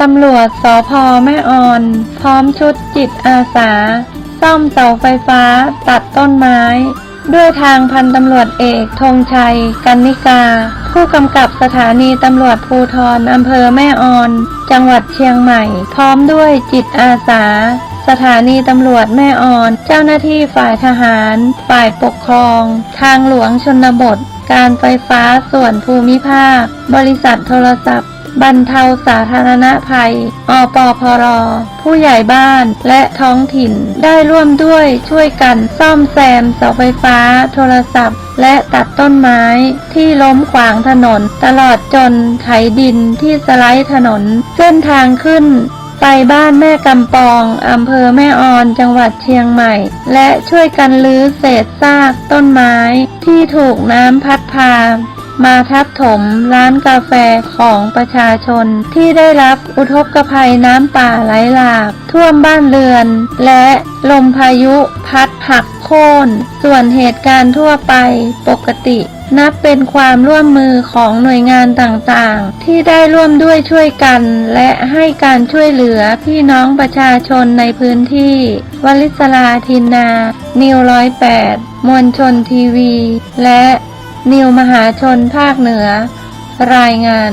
ตำรวจสอพอแม่ออน พร้อมชุดจิตอาสา ซ่อมเสาไฟฟ้า ตัดต้นไม้ ด้วยทางพันตำรวจเอกธงชัย กันนิกา ผู้กำกับสถานีตำรวจภูทรอำเภอแม่ออน จังหวัดเชียงใหม่ พร้อมด้วยจิตอาสา สถานีตำรวจแม่ออน เจ้าหน้าที่ฝ่ายทหาร ฝ่ายปกครอง ทางหลวงชนบท การไฟฟ้าส่วนภูมิภาค บริษัทโทรศัพท์ บรรเทาสาธารณภัย อปพร ผู้ใหญ่บ้านและท้องถิ่นได้ร่วมด้วยช่วยกันซ่อมแซมเสาไฟฟ้า โทรศัพท์ และตัดต้นไม้ที่ล้มขวางถนน ตลอดจนไถดินที่สไลด์ถนน เส้นทางขึ้นไปบ้านแม่กำปองอำเภอแม่ออนจังหวัดเชียงใหม่ และช่วยกันลื้อเศษซากต้นไม้ที่ถูกน้ำพัดพา มาทับถมร้านกาแฟของประชาชนที่ได้รับอุทกภัยน้ำป่าไหลหลาก ท่วมบ้านเรือน และลมพายุพัดหักโค่น ส่วนเหตุการณ์ทั่วไปปกติ นับเป็นความร่วมมือของหน่วยงานต่างๆ ที่ได้ร่วมด้วยช่วยกัน และให้การช่วยเหลือพี่น้องประชาชนในพื้นที่ วลิศลาทินนา นิวร้อยแปดมวลชนทีวี และ นิวมหาชนภาคเหนือ รายงาน